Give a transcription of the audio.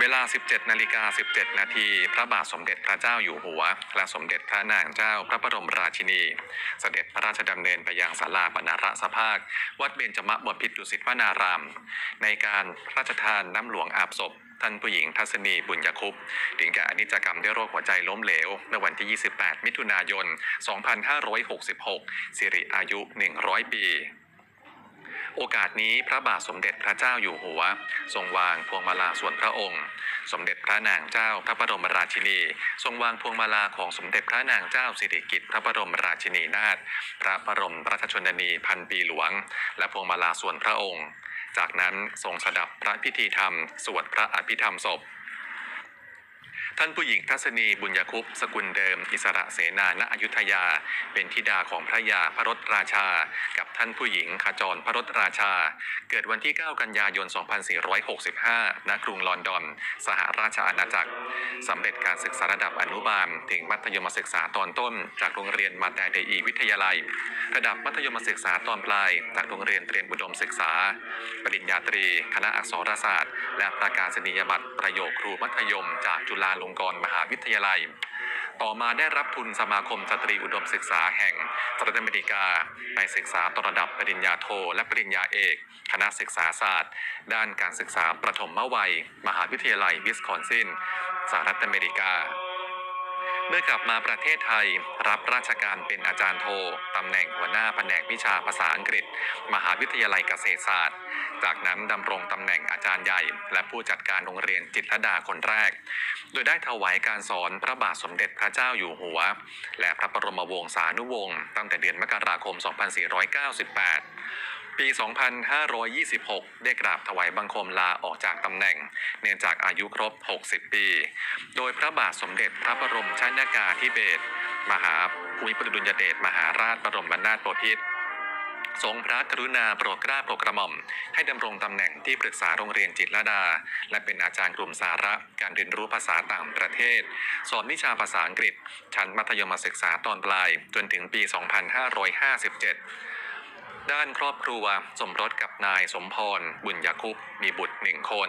เวลา 17 นาฬิกา 17 นาที พระบาทสมเด็จพระเจ้าอยู่หัว และสมเด็จพระนางเจ้าพระบรมราชินี เสด็จพระราชดำเนินไปยังศาลาปณารสภาค วัดเบญจมบพิตรดุสิตวนาราม ในการพระราชทานน้ำหลวงอาบศพท่านผู้หญิงทัศนีบุญยคุปถึงแก่อนิจจกรรมด้วยโรคหัวใจล้มเหลวเมื่อวันที่ 28 มิถุนายน 2566 สิริอายุ 100 ปี โอกาสนี้พระบาทสมเด็จพระเจ้าอยู่หัว ทรงวางพวงมาลาส่วนพระองค์ สมเด็จพระนางเจ้าพระบรมราชินี ทรงวางพวงมาลาของสมเด็จพระนางเจ้าสิริกิติ์พระบรมราชินีนาถพระบรมราชชนนีพันปีหลวง และพวงมาลาส่วนพระองค์ จากนั้นทรงสดับพระพิธีธรรม สวดพระอภิธรรมศพ ท่านผู้หญิงทัศนีบุญยคุปสกุลเดิม อิสระเสนาณอยุธยา เป็นธิดาของพระยาพระรถราชา กับท่านผู้หญิงขจรพระรถราชา เกิดวันที่ 9 กันยายน 2465 ณ กรุงลอนดอน สหราชอาณาจักรสำเร็จการศึกษาระดับอนุบาล ถึงมัธยมศึกษาตอนต้น จากโรงเรียนมาแต่เดอีวิทยาลัย ระดับมัธยมศึกษาตอนปลาย จากโรงเรียนเตรียมอุดมศึกษา ปริญญาตรี คณะอักษรศาสตร์ และประกาศนียบัตรประโยคครูมัธยม จากจุฬาลงกรณ์มหาวิทยาลัย ต่อมาได้รับทุนสมาคมสตรีอุดมศึกษาแห่งสหรัฐอเมริกาไปศึกษาต่อระดับปริญญาโท และปริญญาเอก คณะศึกษาศาสตร์ ด้านการศึกษาประถมวัย มหาวิทยาลัยวิสคอนซินสหรัฐอเมริกา เมื่อกลับมาประเทศไทย รับราชการเป็นอาจารย์โทตำแหน่งหัวหน้าแผนกวิชาภาษาอังกฤษ มหาวิทยาลัยเกษตรศาสตร์ จากนั้นดำรงตำแหน่งอาจารย์ใหญ่ และผู้จัดการโรงเรียนจิตรดาคนแรก โดยได้ถวายการสอนพระบาทสมเด็จพระเจ้าอยู่หัว และพระบรมวงศานุวงศ์ตั้งแต่เดือนมกราคม 2498ปี 2526 ได้กราบถวายบังคมลาออกจากตำแหน่ง เนื่องจากอายุครบ 60 ปี โดยพระบาทสมเด็จพระบรมชนากาธิเบศมหาภูมิพลดุลยเดชมหาราชบรมนาถบพิตรทรงพระกรุณาโปรดเกล้าโปรดกระหม่อม ให้ดำรงตำแหน่งที่ปรึกษาโรงเรียนจิตรลดา และเป็นอาจารย์กลุ่มสาระการเรียนรู้ภาษาต่างประเทศ สอนวิชาภาษาอังกฤษ ชั้นมัธยมศึกษาตอนปลาย จนถึงปี 2557 ด้านครอบครัวสมรสกับนายสมพร บุญยคุปมีบุตรหนึ่งคน